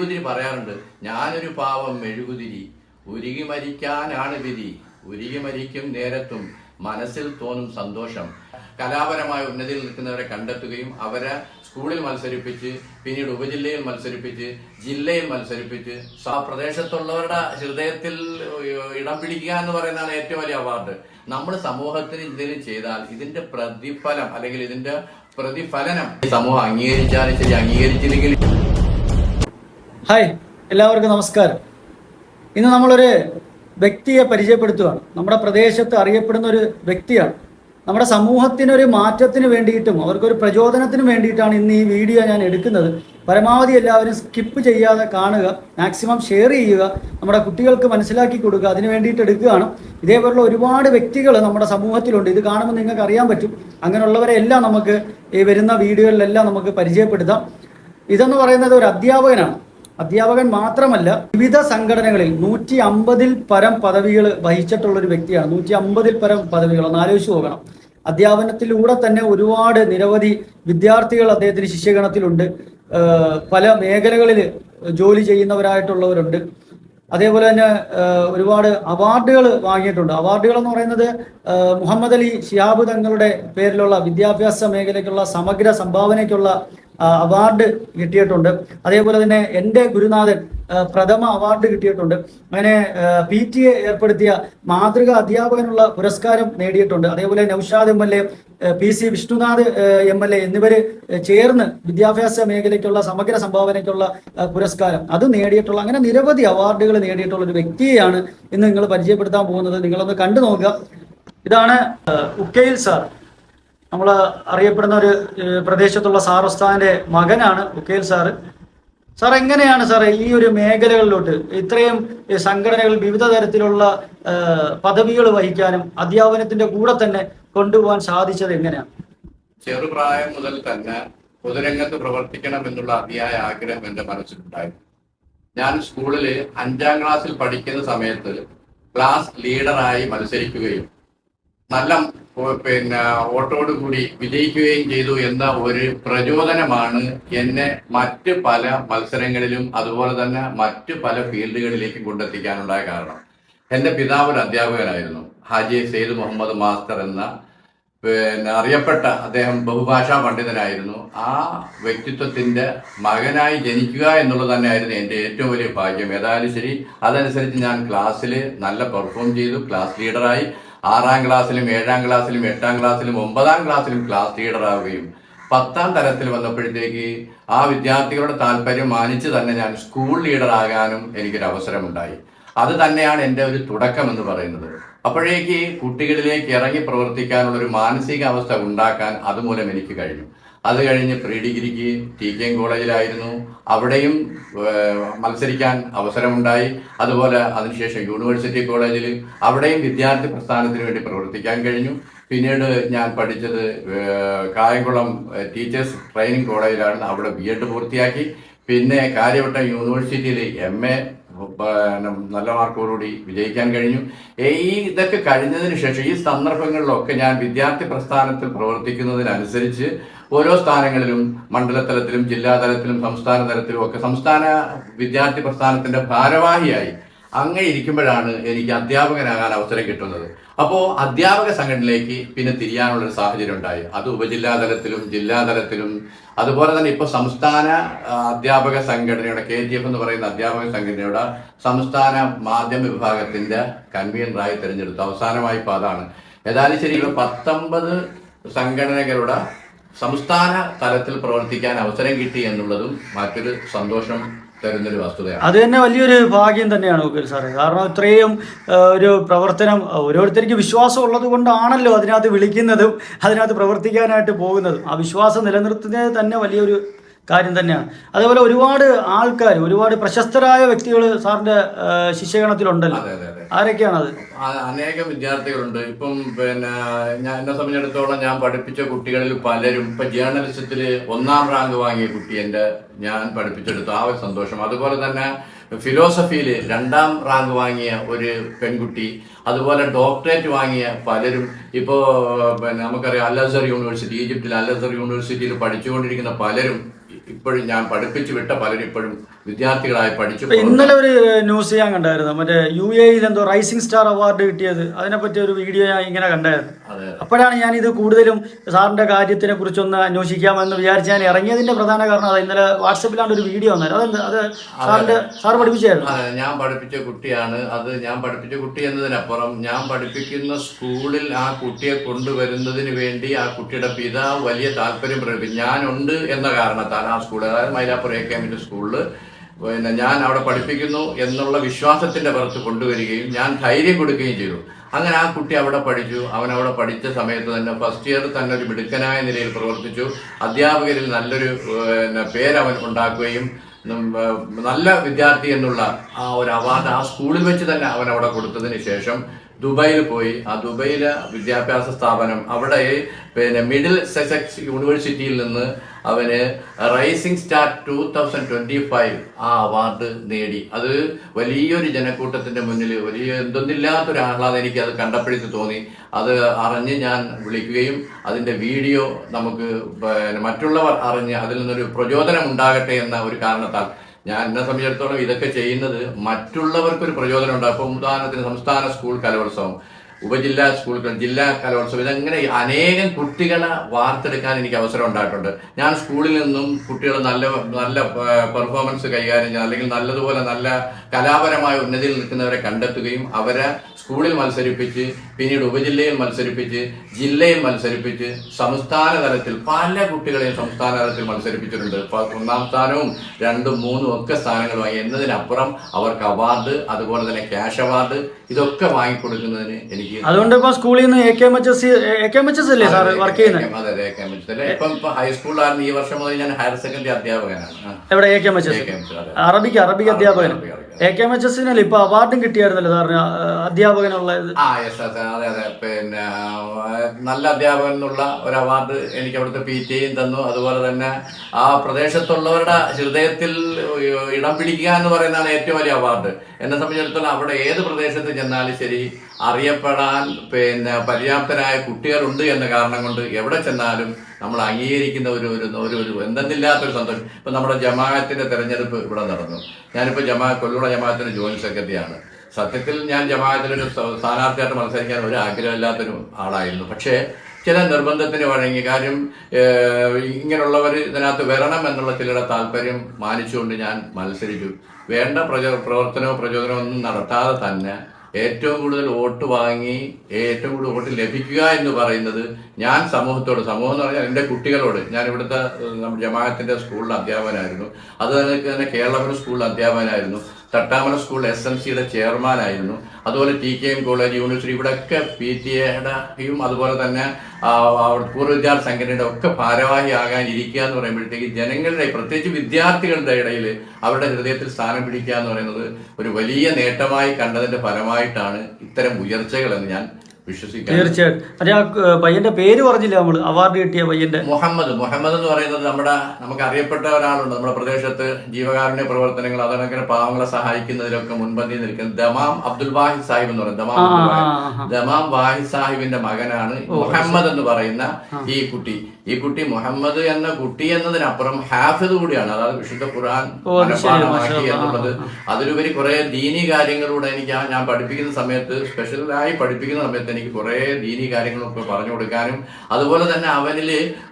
മെഴുകുതിരി പറയാറുണ്ട്. ഞാനൊരു പാവം മെഴുകുതിരി. ഉരുകി മരിക്കാനാണ് വിധി. ഉരുകി മരിക്കും നേരത്തും മനസ്സിൽ തോന്നും സന്തോഷം. കലാപരമായ ഉന്നതിയിൽ നിൽക്കുന്നവരെ കണ്ടെത്തുകയും അവരെ സ്കൂളിൽ മത്സരിപ്പിച്ച് പിന്നീട് ഉപജില്ലയിൽ മത്സരിപ്പിച്ച് ജില്ലയിൽ മത്സരിപ്പിച്ച് ആ പ്രദേശത്തുള്ളവരുടെ ഹൃദയത്തിൽ ഇടം പിടിക്കുക എന്ന് പറയുന്നതാണ് ഏറ്റവും വലിയ അവാർഡ്. നമ്മൾ സമൂഹത്തിന് എന്തെങ്കിലും ചെയ്താൽ ഇതിന്റെ പ്രതിഫലം അല്ലെങ്കിൽ ഇതിന്റെ പ്രതിഫലനം സമൂഹം അംഗീകരിച്ചാലും ശരി അംഗീകരിച്ചില്ലെങ്കിൽ ഹായ് എല്ലാവർക്കും നമസ്കാരം. ഇന്ന് നമ്മളൊരു വ്യക്തിയെ പരിചയപ്പെടുത്തുകയാണ് നമ്മുടെ പ്രദേശത്ത് അറിയപ്പെടുന്ന ഒരു വ്യക്തിയാണ്. നമ്മുടെ സമൂഹത്തിനൊരു മാറ്റത്തിന് വേണ്ടിയിട്ടും അവർക്കൊരു പ്രചോദനത്തിന് വേണ്ടിയിട്ടാണ് ഇന്ന് ഈ വീഡിയോ ഞാൻ എടുക്കുന്നത്. പരമാവധി എല്ലാവരും സ്കിപ്പ് ചെയ്യാതെ കാണുക മാക്സിമം ഷെയർ ചെയ്യുക നമ്മുടെ കുട്ടികൾക്ക് മനസ്സിലാക്കി കൊടുക്കുക അതിന് വേണ്ടിയിട്ട് എടുക്കുകയാണ്. ഇതേപോലുള്ള ഒരുപാട് വ്യക്തികൾ നമ്മുടെ സമൂഹത്തിലുണ്ട്. ഇത് കാണുമ്പോൾ നിങ്ങൾക്ക് അറിയാൻ പറ്റും. അങ്ങനെയുള്ളവരെ എല്ലാം നമുക്ക് ഈ വരുന്ന വീഡിയോകളിലെല്ലാം നമുക്ക് പരിചയപ്പെടുത്താം. ഇതെന്ന് പറയുന്നത് ഒരു അധ്യാപകനാണ്. അധ്യാപകൻ മാത്രമല്ല വിവിധ സംഘടനകളിൽ നൂറ്റി അമ്പതിൽ പരം പദവികൾ വഹിച്ചിട്ടുള്ള ഒരു വ്യക്തിയാണ്. നൂറ്റി അമ്പതിൽ പരം പദവികൾ. ഒന്ന് ആലോചിച്ച് പോകണം അധ്യാപനത്തിലൂടെ തന്നെ ഒരുപാട് നിരവധി വിദ്യാർത്ഥികൾ അദ്ദേഹത്തിന് ശിഷ്യഗണത്തിലുണ്ട്. പല മേഖലകളിൽ ജോലി ചെയ്യുന്നവരായിട്ടുള്ളവരുണ്ട്. അതേപോലെ തന്നെ ഒരുപാട് അവാർഡുകൾ വാങ്ങിയിട്ടുണ്ട്. അവാർഡുകൾ എന്ന് പറയുന്നത് മുഹമ്മദ് അലി ഷിഹാബ് തങ്ങളുടെ പേരിലുള്ള വിദ്യാഭ്യാസ മേഖലയ്ക്കുള്ള സമഗ്ര സംഭാവനയ്ക്കുള്ള അവാർഡ് കിട്ടിയിട്ടുണ്ട്. അതേപോലെ തന്നെ എന്റെ ഗുരുനാഥൻ പ്രഥമ അവാർഡ് കിട്ടിയിട്ടുണ്ട്. അങ്ങനെ പി ടി എ ഏർപ്പെടുത്തിയ മാതൃക അധ്യാപകനുള്ള പുരസ്കാരം നേടിയിട്ടുണ്ട്. അതേപോലെ Naushad M L A P C Vishnunath M L A എന്നിവർ ചേർന്ന് വിദ്യാഭ്യാസ മേഖലയ്ക്കുള്ള സമഗ്ര സംഭാവനയ്ക്കുള്ള പുരസ്കാരം. അത് നേടിയിട്ടുള്ള അങ്ങനെ നിരവധി അവാർഡുകൾ നേടിയിട്ടുള്ള ഒരു വ്യക്തിയെയാണ് ഇന്ന് നിങ്ങൾ പരിചയപ്പെടുത്താൻ പോകുന്നത്. നിങ്ങളൊന്ന് കണ്ടു നോക്കുക. ഇതാണ് ഉക്കയിൽ സാർ. നമ്മൾ അറിയപ്പെടുന്ന ഒരു പ്രദേശത്തുള്ള സാർ ഉസ്താദിന്റെ മകനാണ് ഉക്കേൽ സാറ് സാർ എങ്ങനെയാണ് സാർ ഈ ഒരു മേഖലകളിലോട്ട് ഇത്രയും സംഘടനകൾ വിവിധ തരത്തിലുള്ള പദവികൾ വഹിക്കാനും അധ്യാപനത്തിന്റെ കൂടെ തന്നെ കൊണ്ടുപോകാൻ സാധിച്ചത് എങ്ങനെയാണ്? ചെറുപ്രായം മുതൽ തന്നെ പൊതുരംഗത്ത് പ്രവർത്തിക്കണം എന്നുള്ള അതിയായ ആഗ്രഹം എന്റെ മനസ്സിലുണ്ടായിരുന്നു. ഞാൻ സ്കൂളിൽ അഞ്ചാം ക്ലാസ്സിൽ പഠിക്കുന്ന സമയത്ത് ക്ലാസ് ലീഡറായി മത്സരിക്കുകയും നല്ല പിന്നെ വോട്ടോട് കൂടി വിജയിക്കുകയും ചെയ്തു എന്ന ഒരു പ്രചോദനമാണ് എന്നെ മറ്റ് പല മത്സരങ്ങളിലും അതുപോലെ തന്നെ മറ്റ് പല ഫീൽഡുകളിലേക്കും കൊണ്ടെത്തിക്കാനുണ്ടായ കാരണം. എന്റെ പിതാവ് ഒരു അധ്യാപകനായിരുന്നു. ഹാജി സെയ്ദ് മുഹമ്മദ് മാസ്റ്റർ എന്ന പിന്നെ അറിയപ്പെട്ട അദ്ദേഹം ബഹുഭാഷാ പണ്ഡിതനായിരുന്നു. ആ വ്യക്തിത്വത്തിന്റെ മകനായി ജനിക്കുക എന്നുള്ളത് തന്നെയായിരുന്നു എന്റെ ഏറ്റവും വലിയ ഭാഗ്യം. ഏതായാലും ശരി അതനുസരിച്ച് ഞാൻ ക്ലാസ്സിൽ നല്ല പെർഫോം ചെയ്തു ക്ലാസ് ലീഡറായി. ആറാം ക്ലാസ്സിലും ഏഴാം ക്ലാസ്സിലും എട്ടാം ക്ലാസ്സിലും ഒമ്പതാം ക്ലാസ്സിലും ക്ലാസ് ലീഡർ ആവുകയും പത്താം തരത്തിൽ വന്നപ്പോഴത്തേക്ക് ആ വിദ്യാർത്ഥികളുടെ താല്പര്യം മാനിച്ച് തന്നെ ഞാൻ സ്കൂൾ ലീഡർ ആകാനും എനിക്കൊരു അവസരമുണ്ടായി അത് തന്നെയാണ് എന്റെ ഒരു തുടക്കം എന്ന് പറയുന്നത്. അപ്പോഴേക്ക് കുട്ടികളിലേക്ക് ഇറങ്ങി പ്രവർത്തിക്കാനുള്ള ഒരു മാനസികാവസ്ഥ ഉണ്ടാക്കാൻ അതുമൂലം എനിക്ക് കഴിഞ്ഞു. അത് കഴിഞ്ഞ് പ്രീ ഡിഗ്രിക്ക് ടി കെ എം കോളേജിലായിരുന്നു. അവിടെയും മത്സരിക്കാൻ അവസരമുണ്ടായി. അതുപോലെ അതിനുശേഷം യൂണിവേഴ്സിറ്റി കോളേജിൽ അവിടെയും വിദ്യാർത്ഥി പ്രസ്ഥാനത്തിന് വേണ്ടി പ്രവർത്തിക്കാൻ കഴിഞ്ഞു. പിന്നീട് ഞാൻ പഠിച്ചത് കായംകുളം ടീച്ചേഴ്സ് ട്രെയിനിങ് കോളേജിലാണ്. അവിടെ ബി എഡ് പൂർത്തിയാക്കി. പിന്നെ കാര്യവട്ടം യൂണിവേഴ്സിറ്റിയിൽ എം എ നല്ല മാർക്കോടുകൂടി വിജയിക്കാൻ കഴിഞ്ഞു. ഈ ഇതൊക്കെ കഴിഞ്ഞതിന് ശേഷം ഈ സന്ദർഭങ്ങളിലൊക്കെ ഞാൻ വിദ്യാർത്ഥി പ്രസ്ഥാനത്തിൽ പ്രവർത്തിക്കുന്നതിനനുസരിച്ച് ഓരോ സ്ഥാനങ്ങളിലും മണ്ഡലതലത്തിലും ജില്ലാതലത്തിലും സംസ്ഥാന തലത്തിലും ഒക്കെ സംസ്ഥാന വിദ്യാർത്ഥി പ്രസ്ഥാനത്തിന്റെ ഭാരവാഹിയായി അങ്ങനെ ഇരിക്കുമ്പോഴാണ് എനിക്ക് അധ്യാപകനാകാൻ അവസരം കിട്ടുന്നത്. അപ്പോൾ അധ്യാപക സംഘടനയിലേക്ക് പിന്നെ തിരിയാനുള്ള ഒരു സാഹചര്യം ഉണ്ടായി. അത് ഉപജില്ലാതലത്തിലും ജില്ലാതലത്തിലും അതുപോലെ തന്നെ ഇപ്പോൾ സംസ്ഥാന അധ്യാപക സംഘടനയുടെ കെ ജി എഫ് എന്ന് പറയുന്ന അധ്യാപക സംഘടനയുടെ സംസ്ഥാന മാധ്യമ വിഭാഗത്തിന്റെ കൺവീനറായി തിരഞ്ഞെടുത്തു. അവസാനമായി ഇപ്പോൾ അതാണ്. ഏതായാലും ശരി ഇവിടെ പത്തൊമ്പത് സംഘടനകളുടെ സംസ്ഥാന തലത്തിൽ പ്രവർത്തിക്കാൻ അവസരം കിട്ടി എന്നുള്ളതും മറ്റൊരു സന്തോഷം അത് തന്നെ വലിയൊരു ഭാഗ്യം തന്നെയാണ് ഉക്കേൽ സാറേ. കാരണം ഇത്രയും ഒരു പ്രവർത്തനം ഓരോരുത്തർക്ക് വിശ്വാസം ഉള്ളത് കൊണ്ടാണല്ലോ അതിനകത്ത് വിളിക്കുന്നതും അതിനകത്ത് പ്രവർത്തിക്കാനായിട്ട് പോകുന്നതും. ആ വിശ്വാസം നിലനിർത്തുന്നത് തന്നെ വലിയൊരു കാര്യം തന്നെയാണ് അതേപോലെ ഒരുപാട് ആൾക്കാർ ഒരുപാട് പ്രശസ്തരായ വ്യക്തികൾ സാറിന്റെ ശിഷ്യഗണത്തിലുണ്ടല്ലോ ആരൊക്കെയാണത്? അനേകം വിദ്യാർത്ഥികളുണ്ട്. ഇപ്പം പിന്നെ ഞാൻ എന്നെ സംബന്ധിച്ചിടത്തോളം ഞാൻ പഠിപ്പിച്ച കുട്ടികളിൽ പലരും ഇപ്പൊ ജേർണലിസത്തിൽ ഒന്നാം റാങ്ക് വാങ്ങിയ കുട്ടി എന്റെ ഞാൻ പഠിപ്പിച്ചെടുത്തു. ആ ഒരു സന്തോഷം. അതുപോലെ തന്നെ ഫിലോസഫിയിൽ രണ്ടാം റാങ്ക് വാങ്ങിയ ഒരു പെൺകുട്ടി അതുപോലെ ഡോക്ടറേറ്റ് വാങ്ങിയ പലരും. ഇപ്പോ പിന്നെ നമുക്കറിയാം അൽ അസർ യൂണിവേഴ്സിറ്റി ഈജിപ്തിൽ അൽ അസർ യൂണിവേഴ്സിറ്റിയിൽ പഠിച്ചുകൊണ്ടിരിക്കുന്ന പലരും ഇപ്പോഴും ഞാൻ പഠിപ്പിച്ചു വിട്ട പലരും ഇപ്പോഴും വിദ്യാർത്ഥികളായി പഠിച്ചു ഇന്നലെ ഒരു ന്യൂസ് ഞാൻ കണ്ടായിരുന്നു. മറ്റേ യു എയിൽ എന്തോ റൈസിംഗ് സ്റ്റാർ അവാർഡ് കിട്ടിയത്. അതിനെപ്പറ്റി ഒരു വീഡിയോ ഞാൻ ഇങ്ങനെ കണ്ടായിരുന്നു. അപ്പോഴാണ് ഞാൻ ഇത് കൂടുതലും സാറിന്റെ കാര്യത്തിനെ കുറിച്ചൊന്ന് അന്വേഷിക്കാമെന്ന് വിചാരിച്ച് ഞാൻ ഇറങ്ങിയതിന്റെ പ്രധാന കാരണം അതാ. ഇന്നലെ വാട്സപ്പിലാണ് ഒരു വീഡിയോ വന്നത് അതെന്താ അത് സാറിന്റെ സാർ പഠിപ്പിച്ചായിരുന്നു? അതെ ഞാൻ പഠിപ്പിച്ച കുട്ടിയാണ്. അത് ഞാൻ പഠിപ്പിച്ച കുട്ടി എന്നതിനപ്പുറം ഞാൻ പഠിപ്പിക്കുന്ന സ്കൂളിൽ ആ കുട്ടിയെ കൊണ്ടുവരുന്നതിന് വേണ്ടി ആ കുട്ടിയുടെ പിതാവ് വലിയ താല്പര്യം പ്രകടിപ്പിക്കും ഞാനുണ്ട് എന്ന കാരണത്താൽ ആ സ്കൂൾ അതായത് മൈലാപ്പുറ എ കെമിന്റെ സ്കൂളിൽ പിന്നെ ഞാൻ അവിടെ പഠിപ്പിക്കുന്നു എന്നുള്ള വിശ്വാസത്തിന്റെ പുറത്ത് കൊണ്ടുവരികയും ഞാൻ ധൈര്യം കൊടുക്കുകയും ചെയ്തു. അങ്ങനെ ആ കുട്ടി അവിടെ പഠിച്ചു. അവൻ അവിടെ പഠിച്ച സമയത്ത് തന്നെ ഫസ്റ്റ് ഇയർ തന്നെ ഒരു മിടുക്കനായ നിലയിൽ പ്രവർത്തിച്ചു. അധ്യാപകരിൽ നല്ലൊരു പിന്നെ പേരവൻ ഉണ്ടാക്കുകയും നല്ല വിദ്യാർത്ഥി എന്നുള്ള ആ ഒരു അവാർഡ് ആ സ്കൂളിൽ വെച്ച് തന്നെ അവൻ അവിടെ കൊടുത്തതിന് ശേഷം ദുബൈയിൽ പോയി. ആ ദുബൈയിലെ വിദ്യാഭ്യാസ സ്ഥാപനം അവിടെ പിന്നെ മിഡിൽ സെസെക്സ് യൂണിവേഴ്സിറ്റിയിൽ നിന്ന് അവന് rising star two thousand twenty five ആ അവാർഡ് നേടി. അത് വലിയൊരു ജനക്കൂട്ടത്തിന്റെ മുന്നിൽ വലിയ എന്തൊന്നില്ലാത്തൊരു ആഹ്ലാദം എനിക്ക് അത് കണ്ടപ്പോഴേക്ക് തോന്നി. അത് അറിഞ്ഞ് ഞാൻ വിളിക്കുകയും അതിന്റെ വീഡിയോ നമുക്ക് മറ്റുള്ളവർ അറിഞ്ഞ് അതിൽ നിന്നൊരു പ്രചോദനം ഉണ്ടാകട്ടെ എന്ന ഒരു കാരണത്താൽ ഞാൻ എന്നെ സംബന്ധിച്ചിടത്തോളം ഇതൊക്കെ ചെയ്യുന്നത് മറ്റുള്ളവർക്കൊരു പ്രചോദനം ഉണ്ടാകും ഉദാഹരണത്തിന് സംസ്ഥാന സ്കൂൾ കലോത്സവം. ഉപജില്ലാ സ്കൂൾ ജില്ലാ കലോത്സവം ഇതങ്ങനെ അനേകം കുട്ടികളെ വാർത്തെടുക്കാൻ എനിക്ക് അവസരം ഉണ്ടായിട്ടുണ്ട്. ഞാൻ സ്കൂളിൽ നിന്നും കുട്ടികൾ നല്ല നല്ല പെർഫോമൻസ് കൈകാര്യം ചെയ്യുക അല്ലെങ്കിൽ നല്ലതുപോലെ നല്ല കലാപരമായ ഉന്നതിയിൽ നിൽക്കുന്നവരെ കണ്ടെത്തുകയും അവരെ സ്കൂളിൽ മത്സരിപ്പിച്ച് പിന്നീട് ഉപജില്ലയിൽ മത്സരിപ്പിച്ച് ജില്ലയിൽ മത്സരിപ്പിച്ച് സംസ്ഥാന തലത്തിൽ പല കുട്ടികളെയും സംസ്ഥാന തലത്തിൽ മത്സരിപ്പിച്ചിട്ടുണ്ട് ഒന്നാം സ്ഥാനവും രണ്ടും മൂന്നും ഒക്കെ സ്ഥാനങ്ങൾ വാങ്ങി എന്നതിനപ്പുറം അവർക്ക് അവാർഡ് അതുപോലെ തന്നെ ക്യാഷ് അവാർഡ് ഇതൊക്കെ വാങ്ങിക്കൊടുക്കുന്നതിന് എനിക്ക് അതുകൊണ്ട് ഇപ്പൊ സ്കൂളിൽ നിന്ന് A K M H S A K M H S അല്ലേ സാർ വർക്ക് ചെയ്യുന്നത് അതെ അതെ KMH. അല്ലേ? ഇപ്പം ഇപ്പൊ ഹൈസ്കൂളിലാണ് ഈ വർഷം മുതൽ ഞാൻ ഹയർ സെക്കൻഡറി അധ്യാപകനാണ് എവിടെ A K M H S Arabic Arabic അധ്യാപകൻ Arabic. A K M H എസിനല്ലേ ഇപ്പൊ അവാർഡും കിട്ടിയായിരുന്നല്ലോ സാറിന് അധ്യാപകനുള്ള ആ അതെ അതെ പിന്നെ നല്ല അധ്യാപകൻ എന്നുള്ള ഒരു അവാർഡ് എനിക്ക് അവിടുത്തെ പി ടി തന്നു. അതുപോലെ തന്നെ ആ പ്രദേശത്തുള്ളവരുടെ ഹൃദയത്തിൽ ഇടം പിടിക്കുക എന്ന് പറയുന്നതാണ് ഏറ്റവും വലിയ അവാർഡ് എന്നെ സംബന്ധിച്ചിടത്തോളം അവിടെ ഏത് പ്രദേശത്ത് ചെന്നാലും ശരി അറിയപ്പെടാൻ പിന്നെ പര്യാപ്തരായ കുട്ടികളുണ്ട് എന്ന കാരണം കൊണ്ട് എവിടെ ചെന്നാലും നമ്മൾ അംഗീകരിക്കുന്ന ഒരു ഒരു ഒരു ഒരു എന്തെന്നില്ലാത്തൊരു സന്തോഷം. ഇപ്പം നമ്മുടെ ജമാഅത്തിന്റെ തിരഞ്ഞെടുപ്പ് ഇവിടെ നടന്നു. ഞാനിപ്പോൾ ജമാ കൊല്ലൂട ജമാഅത്തിന്റെ ജോയിന്റ് സെക്രട്ടറിയാണ്. സത്യത്തിൽ ഞാൻ ജമാഅത്തിലൊരു സ്ഥാ- സ്ഥാനാർത്ഥിയായിട്ട് മത്സരിക്കാൻ ഒരു ആഗ്രഹമില്ലാത്തൊരു ആളായിരുന്നു. പക്ഷേ ചില നിർബന്ധത്തിന് വഴങ്ങി കാര്യം ഇങ്ങനെയുള്ളവർ ഇതിനകത്ത് വരണം എന്നുള്ള ചിലരുടെ താല്പര്യം മാനിച്ചുകൊണ്ട് ഞാൻ മത്സരിച്ചു. വേണ്ട പ്രചോ പ്രവർത്തനമോ പ്രചോദനമോ ഒന്നും നടത്താതെ തന്നെ ഏറ്റവും കൂടുതൽ വോട്ട് വാങ്ങി ഏറ്റവും കൂടുതൽ വോട്ട് ലഭിക്കുക എന്ന് പറയുന്നത് ഞാൻ സമൂഹത്തോട് സമൂഹം എന്ന് പറഞ്ഞാൽ എന്റെ കുട്ടികളോട്. ഞാൻ ഇവിടുത്തെ ജമാഅത്തിന്റെ സ്കൂളിൽ അധ്യാപകനായിരുന്നു. അത് തന്നെ കേരളപുരം സ്കൂളിൽ അധ്യാപകനായിരുന്നു. തട്ടാമല സ്കൂൾ എസ് എം സിയുടെ ചെയർമാനായിരുന്നു. അതുപോലെ T K M college university ഇവിടെയൊക്കെ പി ടി എയുടെയും അതുപോലെ തന്നെ പൂർവ വിദ്യാർത്ഥി സംഘടനയുടെ ഒക്കെ ഭാരവാഹിയാകാൻ ഇരിക്കുക എന്ന് പറയുമ്പോഴത്തേക്ക് ജനങ്ങളുടെ പ്രത്യേകിച്ച് വിദ്യാർത്ഥികളുടെ ഇടയിൽ അവരുടെ ഹൃദയത്തിൽ സ്ഥാനം പിടിക്കുക എന്ന് പറയുന്നത് ഒരു വലിയ നേട്ടമായി കണ്ടതിന്റെ ഫലമായിട്ടാണ് ഇത്തരം ഉയർച്ചകളെന്ന് ഞാൻ വിശ്വസിക്കുന്നു തീർച്ചയായിട്ടും. അതെ ആ പയ്യന്റെ പേര് പറഞ്ഞില്ല നമ്മൾ അവാർഡ് കിട്ടിയ പയ്യന്റെ. മുഹമ്മദ്. മുഹമ്മദ് എന്ന് പറയുന്നത് നമ്മുടെ നമുക്ക് അറിയപ്പെട്ട ഒരാളുണ്ട്. നമ്മുടെ പ്രദേശത്ത് ജീവകാരുണ്യ പ്രവർത്തനങ്ങൾ അതങ്ങനെ പാവങ്ങളെ സഹായിക്കുന്നതിലൊക്കെ മുൻപന്തി നിൽക്കുന്ന ദമാം അബ്ദുൽ വാഹിദ് സാഹിബ് എന്ന് പറയുന്നത്. ദമാം അബ്ദുൽ വാഹിദ്. ദമാം വാഹിദ് സാഹിബിന്റെ മകനാണ് മുഹമ്മദ് എന്ന് പറയുന്ന ഈ കുട്ടി. ഈ കുട്ടി മുഹമ്മദ് എന്ന കുട്ടി എന്നതിനപ്പുറം ഹാഫിദ് കൂടിയാണ്. അതായത് വിശുദ്ധ ഖുർആൻ മനഃപ്പാഠമാക്കി എന്നുള്ളത്. അതിലുപരി കുറെ ദീനി കാര്യങ്ങളിലൂടെ എനിക്ക് ഞാൻ പഠിപ്പിക്കുന്ന സമയത്ത് സ്പെഷ്യലായി പഠിപ്പിക്കുന്ന സമയത്ത് എനിക്ക് കുറെ ദീനി കാര്യങ്ങളൊക്കെ പറഞ്ഞു കൊടുക്കാനും അതുപോലെ തന്നെ അവനിൽ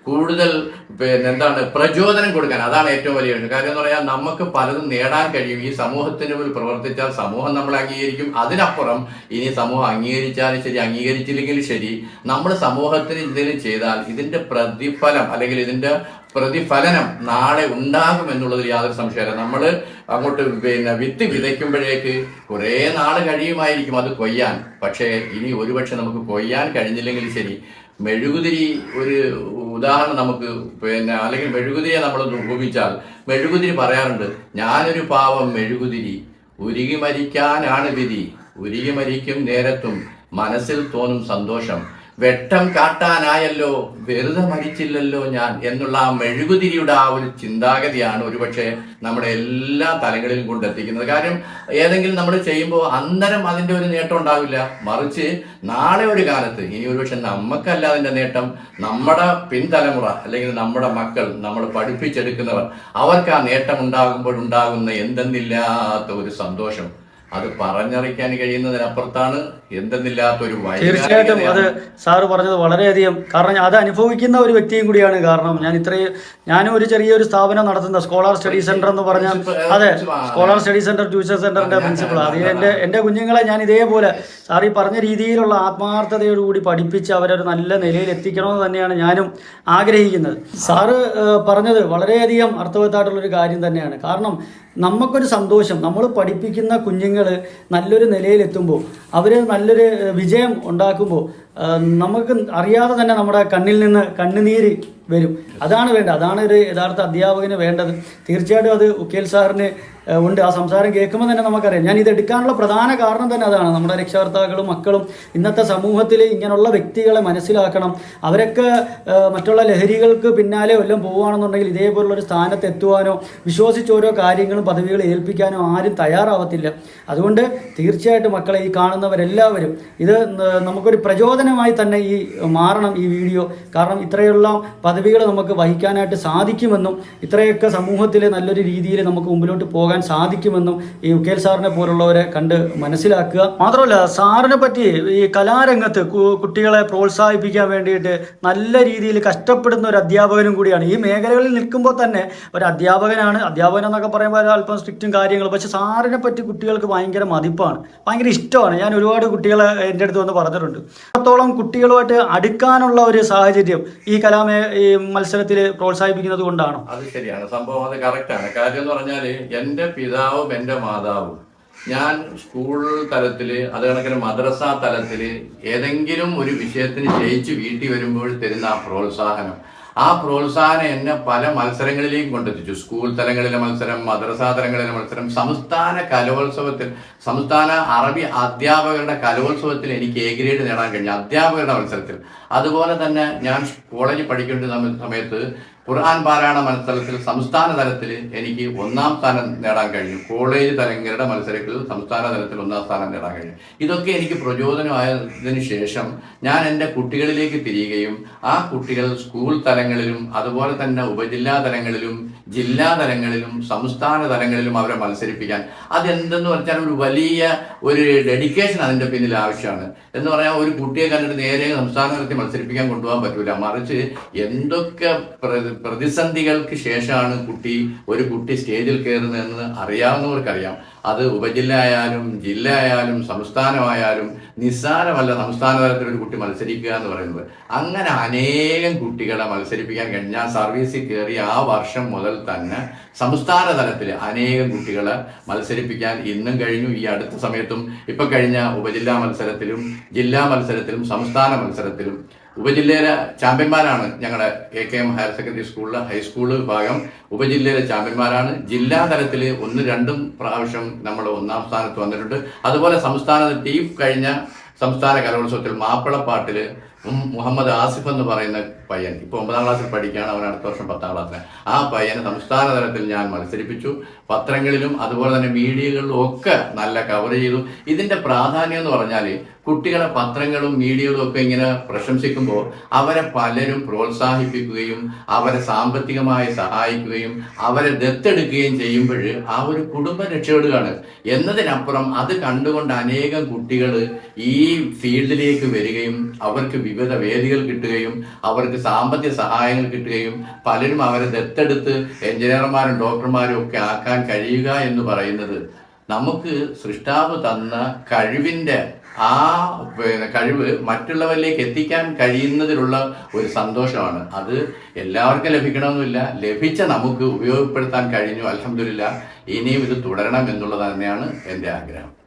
കൂടുതൽ പിന്നെ എന്താണ് പ്രചോദനം കൊടുക്കാൻ അതാണ് ഏറ്റവും വലിയ കാര്യം എന്ന് പറയാൻ നമുക്ക് പലതും നേടാൻ കഴിയും. ഈ സമൂഹത്തിന് മുന്നിൽ പ്രവർത്തിച്ചാൽ സമൂഹം നമ്മളെ അംഗീകരിക്കും. അതിനപ്പുറം ഇനി സമൂഹം അംഗീകരിച്ചാലും ശരി അംഗീകരിച്ചില്ലെങ്കിലും ശരി നമ്മൾ സമൂഹത്തിന് എന്തെങ്കിലും ചെയ്താൽ ഇതിന്റെ പ്രതിഫലം അല്ലെങ്കിൽ ഇതിന്റെ പ്രതിഫലനം നാളെ ഉണ്ടാകും എന്നുള്ളതിൽ യാതൊരു സംശയമില്ല നമ്മൾ അങ്ങോട്ട് പിന്നെ വിത്ത് വിതയ്ക്കുമ്പോഴേക്ക് കുറേ നാൾ കഴിയുമായിരിക്കും അത് കൊയ്യാൻ. പക്ഷേ ഇനി ഒരുപക്ഷെ നമുക്ക് കൊയ്യാൻ കഴിഞ്ഞില്ലെങ്കിൽ ശരി. മെഴുകുതിരി ഒരു ഉദാഹരണം നമുക്ക് പിന്നെ അല്ലെങ്കിൽ മെഴുകുതിരിയെ നമ്മൾ ഉപയോഗിച്ചാൽ. മെഴുകുതിരി പറയാറുണ്ട് ഞാനൊരു പാവം മെഴുകുതിരി. ഉരുകി മരിക്കാനാണ് വിധി. ഉരുകി മരിക്കും നേരത്തും മനസ്സിൽ തോന്നും സന്തോഷം. വെട്ടം കാട്ടാനായല്ലോ വെറുതെ മരിച്ചില്ലല്ലോ ഞാൻ എന്നുള്ള ആ മെഴുകുതിരിയുടെ ആ ഒരു ചിന്താഗതിയാണ് ഒരുപക്ഷെ നമ്മുടെ എല്ലാ തലങ്ങളിലും കൊണ്ടെത്തിക്കുന്നത് കാര്യം ഏതെങ്കിലും നമ്മൾ ചെയ്യുമ്പോൾ അന്നേരം അതിന്റെ ഒരു നേട്ടം ഉണ്ടാവില്ല. മറിച്ച് നാളെ ഒരു കാലത്ത് ഇനി ഒരുപക്ഷെ നമുക്കല്ല അതിന്റെ നേട്ടം. നമ്മുടെ പിൻതലമുറ അല്ലെങ്കിൽ നമ്മുടെ മക്കൾ നമ്മൾ പഠിപ്പിച്ചെടുക്കുന്നവർ അവർക്ക് ആ നേട്ടം ഉണ്ടാകുമ്പോൾ ഉണ്ടാകുന്ന എന്തെന്നില്ലാത്ത ഒരു സന്തോഷം. അത് പറഞ്ഞറിയിക്കാൻ കഴിയുന്നതിനപ്പുറത്താണ് എന്തെന്നില്ലാത്ത ഒരു തീർച്ചയായിട്ടും അത് സാറ് പറഞ്ഞത് വളരെയധികം കാരണം അത് അനുഭവിക്കുന്ന ഒരു വ്യക്തിയും കൂടിയാണ് കാരണം ഞാൻ ഇത്രയും ഞാനും ഒരു ചെറിയൊരു സ്ഥാപനം നടത്തുന്ന സ്കോളർ സ്റ്റഡി സെന്റർ എന്ന് പറഞ്ഞാൽ അതെ സ്കോളർ സ്റ്റഡി സെന്റർ ട്യൂഷൻ സെന്ററിന്റെ പ്രിൻസിപ്പൾ അത് എന്റെ എന്റെ കുഞ്ഞുങ്ങളെ ഞാൻ ഇതേപോലെ സാർ ഈ പറഞ്ഞ രീതിയിലുള്ള ആത്മാർത്ഥതയോടുകൂടി പഠിപ്പിച്ച് അവരൊരു നല്ല നിലയിൽ എത്തിക്കണമെന്ന് തന്നെയാണ് ഞാനും ആഗ്രഹിക്കുന്നത്. സാറ് പറഞ്ഞത് വളരെയധികം അർത്ഥവത്തായിട്ടുള്ളൊരു കാര്യം തന്നെയാണ്. കാരണം നമുക്കൊരു സന്തോഷം. നമ്മൾ പഠിപ്പിക്കുന്ന കുഞ്ഞുങ്ങൾ നല്ലൊരു നിലയിലെത്തുമ്പോൾ അവർ നല്ലൊരു വിജയം ഉണ്ടാക്കുമ്പോൾ നമുക്ക് അറിയാതെ തന്നെ നമ്മുടെ കണ്ണിൽ നിന്ന് കണ്ണുനീര് വരും. അതാണ് വേണ്ടത്. അതാണ് ഒരു യഥാർത്ഥ അധ്യാപകന് വേണ്ടത്. തീർച്ചയായിട്ടും അത് ഉക്കേൽ സാറിന് ഉണ്ട്. ആ സംസാരം കേൾക്കുമ്പോൾ തന്നെ നമുക്കറിയാം. ഞാൻ ഇത് എടുക്കാനുള്ള പ്രധാന കാരണം തന്നെ അതാണ്. നമ്മുടെ രക്ഷകർത്താക്കളും മക്കളും ഇന്നത്തെ സമൂഹത്തിൽ ഇങ്ങനെയുള്ള വ്യക്തികളെ മനസ്സിലാക്കണം. അവരൊക്കെ മറ്റുള്ള ലഹരികൾക്ക് പിന്നാലെ വല്ലതും പോവുകയാണെന്നുണ്ടെങ്കിൽ ഇതേപോലുള്ളൊരു സ്ഥാനത്ത് എത്തുവാനോ വിശ്വസിച്ച് ഓരോ കാര്യങ്ങളും പദവികൾ ഏൽപ്പിക്കാനോ ആരും തയ്യാറാവത്തില്ല. അതുകൊണ്ട് തീർച്ചയായിട്ടും മക്കളെ ഈ കാണുന്നവരെല്ലാവരും ഇത് നമുക്കൊരു പ്രചോദനമായി തന്നെ ഈ മാറണം ഈ വീഡിയോ. കാരണം ഇത്രയുള്ള പദവികൾ നമുക്ക് വഹിക്കാനായിട്ട് സാധിക്കുമെന്നും ഇത്രയൊക്കെ സമൂഹത്തിൽ നല്ലൊരു രീതിയിൽ നമുക്ക് മുമ്പിലോട്ട് പോകാൻ സാധിക്കുമെന്നും ഈ ഉക്കേൽ സാറിനെ പോലുള്ളവരെ കണ്ട് മനസ്സിലാക്കുക. മാത്രമല്ല സാറിനെ പറ്റി ഈ കലാരംഗത്ത് കുട്ടികളെ പ്രോത്സാഹിപ്പിക്കാൻ വേണ്ടിയിട്ട് നല്ല രീതിയിൽ കഷ്ടപ്പെടുന്ന ഒരു അധ്യാപകനും കൂടിയാണ്. ഈ മേഖലകളിൽ നിൽക്കുമ്പോൾ തന്നെ ഒരു അധ്യാപകനാണ്. അധ്യാപകൻ എന്നൊക്കെ പറയുമ്പോൾ അല്പം സ്ട്രിക്റ്റും കാര്യങ്ങളും. പക്ഷെ സാറിനെ പറ്റി കുട്ടികൾക്ക് ഭയങ്കര മതിപ്പാണ്. ഭയങ്കര ഇഷ്ടമാണ്. ഞാൻ ഒരുപാട് കുട്ടികളെ എന്റെ അടുത്ത് വന്ന് പറഞ്ഞിട്ടുണ്ട്. അത്രത്തോളം കുട്ടികളുമായിട്ട് അടുക്കാനുള്ള ഒരു സാഹചര്യം ഈ കലാമേ ഈ മത്സരത്തിൽ പ്രോത്സാഹിപ്പിക്കുന്നത് കൊണ്ടാണോ? അത് ശരിയാണ്. സംഭവം അത് കറക്റ്റാണ് കാര്യം എന്ന് പറഞ്ഞാൽ എന്റെ പിതാവും എന്റെ മാതാവും ഞാൻ സ്കൂൾ തലത്തിൽ അത് കണക്കിന് മദ്രസ തലത്തിൽ ഏതെങ്കിലും ഒരു വിഷയത്തിന് ജയിച്ച് വീട്ടിൽ വരുമ്പോൾ തരുന്ന ആ പ്രോത്സാഹനം ആ പ്രോത്സാഹനം എന്നെ പല മത്സരങ്ങളിലേക്കും കൊണ്ടെത്തിച്ചു. സ്കൂൾ തലങ്ങളിലെ മത്സരം മദ്രസാ തലങ്ങളിലെ മത്സരം സംസ്ഥാന കലോത്സവത്തിൽ സംസ്ഥാന അറബി അധ്യാപകരുടെ കലോത്സവത്തിൽ എനിക്ക് എ ഗ്രേഡ് നേടാൻ കഴിഞ്ഞു അധ്യാപകരുടെ മത്സരത്തിൽ. അതുപോലെ തന്നെ ഞാൻ കോളേജിൽ പഠിക്കേണ്ട സമയത്ത് ഖുർആൻ പാരായണ മത്സരത്തിൽ സംസ്ഥാന തലത്തിൽ എനിക്ക് ഒന്നാം സ്ഥാനം നേടാൻ കഴിഞ്ഞു. കോളേജ് തലങ്ങളുടെ മത്സരത്തിൽ സംസ്ഥാന തലത്തിൽ ഒന്നാം സ്ഥാനം നേടാൻ കഴിഞ്ഞു. ഇതൊക്കെ എനിക്ക് പ്രചോദനമായതിനു ശേഷം ഞാൻ എന്റെ കുട്ടികളിലേക്ക് തിരിയുകയും ആ കുട്ടികൾ സ്കൂൾ തലങ്ങളിലും അതുപോലെ തന്നെ ഉപജില്ലാ തലങ്ങളിലും ജില്ലാ തലങ്ങളിലും സംസ്ഥാന തലങ്ങളിലും അവരെ മത്സരിപ്പിക്കാൻ. അതെന്തെന്ന് പറഞ്ഞാൽ ഒരു വലിയ ഒരു ഡെഡിക്കേഷൻ അതിന്റെ പിന്നിൽ ആവശ്യമാണ്. എന്ന് പറഞ്ഞാൽ ഒരു കുട്ടിയെ കണ്ടിട്ട് നേരെ സംസ്ഥാന തലത്തിൽ മത്സരിപ്പിക്കാൻ കൊണ്ടുപോകാൻ പറ്റൂല. മറിച്ച് എന്തൊക്കെ പ്രതിസന്ധികൾക്ക് ശേഷമാണ് കുട്ടി ഒരു കുട്ടി സ്റ്റേജിൽ കയറുന്നതെന്ന് അറിയാവുന്നവർക്കറിയാം. അത് ഉപജില്ല ആയാലും ജില്ല ആയാലും സംസ്ഥാനമായാലും നിസ്സാരമല്ല സംസ്ഥാന തലത്തിൽ ഒരു കുട്ടി മത്സരിക്കുക എന്ന് പറയുന്നത്. അങ്ങനെ അനേകം കുട്ടികളെ മത്സരിപ്പിക്കാൻ കഴിഞ്ഞാൽ സർവീസിൽ കയറി ആ വർഷം മുതൽ തന്നെ സംസ്ഥാന തലത്തിൽ അനേകം കുട്ടികളെ മത്സരിപ്പിക്കാൻ ഇന്നും കഴിഞ്ഞു. ഈ അടുത്ത സമയത്തും ഇപ്പൊ കഴിഞ്ഞ ഉപജില്ലാ മത്സരത്തിലും ജില്ലാ മത്സരത്തിലും സംസ്ഥാന മത്സരത്തിലും ഉപജില്ലയിലെ ചാമ്പ്യന്മാരാണ് ഞങ്ങളുടെ A K M higher secondary സ്കൂളിലെ ഹൈസ്കൂൾ വിഭാഗം. ഉപജില്ലയിലെ ചാമ്പ്യന്മാരാണ്. ജില്ലാ തലത്തിൽ ഒന്ന് രണ്ടും പ്രാവശ്യം നമ്മൾ ഒന്നാം സ്ഥാനത്ത് വന്നിട്ടുണ്ട്. അതുപോലെ സംസ്ഥാന ടീം കഴിഞ്ഞ സംസ്ഥാന കലോത്സവത്തിൽ മാപ്പിളപ്പാട്ടിൽ മുഹമ്മദ് ആസിഫ് എന്ന് പറയുന്ന പയ്യൻ. ഇപ്പോൾ ഒമ്പതാം ക്ലാസ്സിൽ പഠിക്കുകയാണ് അവൻ അടുത്ത വർഷം പത്താം ക്ലാസ്സിന് ആ പയ്യനെ സംസ്ഥാന തലത്തിൽ ഞാൻ മത്സരിപ്പിച്ചു. പത്രങ്ങളിലും അതുപോലെ തന്നെ മീഡിയകളിലും ഒക്കെ നല്ല കവർ ചെയ്തു. ഇതിന്റെ പ്രാധാന്യം എന്ന് പറഞ്ഞാൽ കുട്ടികളെ പത്രങ്ങളും മീഡിയകളും ഒക്കെ ഇങ്ങനെ പ്രശംസിക്കുമ്പോൾ അവരെ പലരും പ്രോത്സാഹിപ്പിക്കുകയും അവരെ സാമ്പത്തികമായി സഹായിക്കുകയും അവരെ ദത്തെടുക്കുകയും ചെയ്യുമ്പോൾ ആ ഒരു കുടുംബ രക്ഷപ്പെടുകയാണ്. എന്നതിനപ്പുറം അത് കണ്ടുകൊണ്ട് അനേകം കുട്ടികൾ ഈ ഫീൽഡിലേക്ക് വരികയും അവർക്ക് വിവിധ വേദികൾ കിട്ടുകയും അവർക്ക് സാമ്പത്തിക സഹായങ്ങൾ കിട്ടുകയും പലരും അവരെ ദത്തെടുത്ത് എഞ്ചിനീയർമാരും ഡോക്ടർമാരും ഒക്കെ ആക്കാൻ കഴിയുക എന്ന് പറയുന്നത് നമുക്ക് സൃഷ്ടാവ് തന്ന കഴിവിന്റെ ആ കഴിവ് മറ്റുള്ളവരിലേക്ക് എത്തിക്കാൻ കഴിയുന്നതിലുള്ള ഒരു സന്തോഷമാണ്. അത് എല്ലാവർക്കും ലഭിക്കണമെന്നില്ല. ലഭിച്ച നമുക്ക് ഉപയോഗപ്പെടുത്താൻ കഴിഞ്ഞു. അലഹമില്ല ഇനിയും ഇത് തുടരണം എന്നുള്ളത് തന്നെയാണ് എന്റെ ആഗ്രഹം.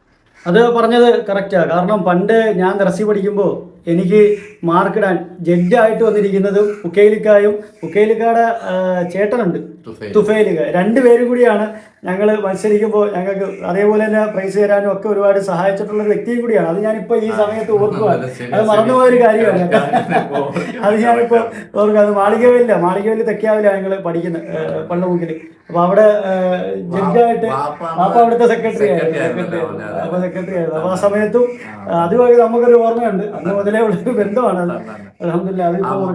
അത് പറഞ്ഞത് കറക്റ്റാണ് കാരണം പണ്ട് ഞാൻ ദർസി പഠിക്കുമ്പോൾ എനിക്ക് മാർക്കിടാൻ ജഡ്ജായിട്ട് വന്നിരിക്കുന്നതും പുക്കേലിക്കായും പുക്കേലിക്കായുടെ ചേട്ടനുണ്ട്. തുഫേലിക രണ്ടുപേരും കൂടിയാണ് ഞങ്ങൾ മത്സരിക്കുമ്പോൾ ഞങ്ങൾക്ക് അതേപോലെ തന്നെ പ്രൈസ് തരാനും ഒക്കെ ഒരുപാട് സഹായിച്ചിട്ടുള്ള ഒരു വ്യക്തിയും കൂടിയാണ്. അത് ഞാനിപ്പോൾ ഈ സമയത്ത് ഓർക്കുവാണ്. അത് മറന്നുപോയ ഒരു കാര്യമാണ് അത് ഞാനിപ്പോൾ ഓർക്കുക അത് മാളികവല്ല മാളികവല്ലി തെക്കാവില്ല ഞങ്ങൾ പഠിക്കുന്നത് പള്ളമുക്കിൽ അപ്പൊ അവിടെ ജഡ്ജായിട്ട് അപ്പൊ അവിടുത്തെ സെക്രട്ടറി ആയിരുന്നു. അപ്പൊ സെക്രട്ടറി ആയിരുന്നു. അപ്പൊ ആ സമയത്തും അതുമായി നമുക്കൊരു ഓർമ്മയുണ്ട്. അന്ന് മുതലേ ഉള്ളൊരു ബന്ധമാണ്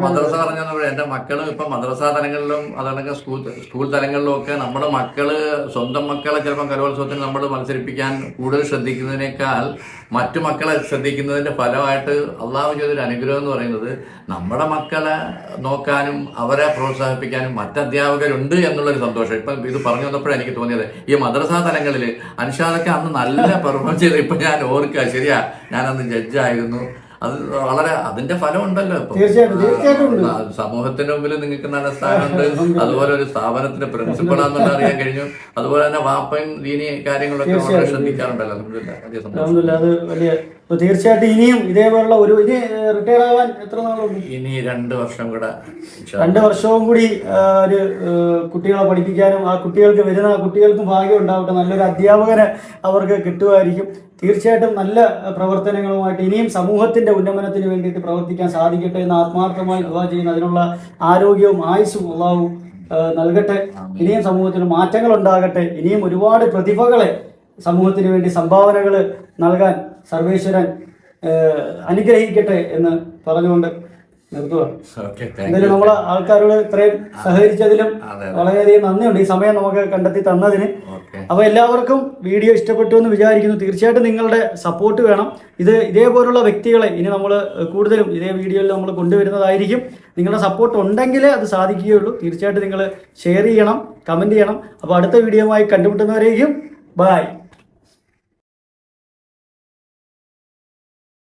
മദ്രസ പറഞ്ഞപ്പോൾ എന്റെ മക്കൾ ഇപ്പൊ മദ്രസ തലങ്ങളിലും അതല്ലെങ്കിൽ സ്കൂൾ സ്കൂൾ തലങ്ങളിലും ഒക്കെ നമ്മുടെ മക്കൾ സ്വന്തം മക്കളെ ചിലപ്പോൾ കലോത്സവത്തിന് നമ്മൾ മത്സരിപ്പിക്കാൻ കൂടുതൽ ശ്രദ്ധിക്കുന്നതിനേക്കാൾ മറ്റു മക്കളെ ശ്രദ്ധിക്കുന്നതിന്റെ ഫലമായിട്ട് അള്ളാഹു ചെയ്തൊരു അനുഗ്രഹം എന്ന് പറയുന്നത് നമ്മുടെ മക്കളെ നോക്കാനും അവരെ പ്രോത്സാഹിപ്പിക്കാനും മറ്റധ്യാപകരുണ്ട് എന്നുള്ളൊരു സന്തോഷം. ഇപ്പം ഇത് പറഞ്ഞു വന്നപ്പോഴാണ് എനിക്ക് തോന്നിയത്. ഈ മദ്രസ തലങ്ങളിൽ അനുഷാദൊക്കെ അന്ന് നല്ല പെർഫോം ചെയ്ത് ഇപ്പൊ ഞാൻ ഓർക്കുക ശരിയാ ഞാൻ അന്ന് ജഡ്ജായിരുന്നു അത് വളരെ അതിന്റെ ഫലം ഉണ്ടല്ലോ ഇപ്പൊ സമൂഹത്തിന്റെ മുമ്പിൽ നിങ്ങൾക്ക് നല്ല സ്ഥാനമുണ്ട്. അതുപോലെ ഒരു സ്ഥാപനത്തിന്റെ പ്രിൻസിപ്പൾ ആണെന്നുള്ള അറിയാൻ കഴിഞ്ഞു. അതുപോലെ തന്നെ വാപ്പയും ദീനി കാര്യങ്ങളൊക്കെ വളരെ. ശ്രദ്ധിക്കാറുണ്ടല്ലോ. അത് വലിയ ഇപ്പൊ തീർച്ചയായിട്ടും ഇനിയും ഇതേപോലുള്ള ഒരു ഇനി റിട്ടയർ ആവാൻ എത്ര നാളുണ്ട്? ഇനി രണ്ട് വർഷം കൂടെ രണ്ട് വർഷവും കൂടി ഒരു കുട്ടികളെ പഠിപ്പിക്കാനും ആ കുട്ടികൾക്ക് വരുന്ന കുട്ടികൾക്കും ഭാഗ്യം ഉണ്ടാവട്ടെ. നല്ലൊരു അധ്യാപകനെ അവർക്ക് കിട്ടുമായിരിക്കും. തീർച്ചയായിട്ടും നല്ല പ്രവർത്തനങ്ങളുമായിട്ട് ഇനിയും സമൂഹത്തിന്റെ ഉന്നമനത്തിന് വേണ്ടിയിട്ട് പ്രവർത്തിക്കാൻ സാധിക്കട്ടെ എന്ന് ആത്മാർത്ഥമായി ദുവാ ചെയ്യുന്ന. അതിനുള്ള ആരോഗ്യവും ആയുസ്സും ഉള്ളാവും നൽകട്ടെ. ഇനിയും സമൂഹത്തിന് മാറ്റങ്ങൾ ഉണ്ടാകട്ടെ. ഇനിയും ഒരുപാട് പ്രതിഭകളെ സമൂഹത്തിന് വേണ്ടി സംഭാവനകൾ നൽകാൻ സർവേശ്വരൻ അനുഗ്രഹിക്കട്ടെ എന്ന് പറഞ്ഞുകൊണ്ട് എന്തായാലും നമ്മളെ ആൾക്കാരോട് ഇത്രയും സഹകരിച്ചതിലും വളരെയധികം നന്ദിയുണ്ട്. ഈ സമയം നമുക്ക് കണ്ടെത്തി തന്നതിന്. അപ്പൊ അപ്പോൾ എല്ലാവർക്കും വീഡിയോ ഇഷ്ടപ്പെട്ടു എന്ന് വിചാരിക്കുന്നു. തീർച്ചയായിട്ടും നിങ്ങളുടെ സപ്പോർട്ട് വേണം. ഇത് ഇതേപോലുള്ള വ്യക്തികളെ ഇനി നമ്മൾ കൂടുതലും ഇതേ വീഡിയോയിൽ നമ്മൾ കൊണ്ടുവരുന്നതായിരിക്കും. നിങ്ങളുടെ സപ്പോർട്ട് ഉണ്ടെങ്കിലേ അത് സാധിക്കുകയുള്ളൂ. തീർച്ചയായിട്ടും നിങ്ങൾ ഷെയർ ചെയ്യണം കമന്റ് ചെയ്യണം. അപ്പോൾ അടുത്ത വീഡിയോയുമായി കണ്ടുമുട്ടുന്നവരേക്കും ബായ്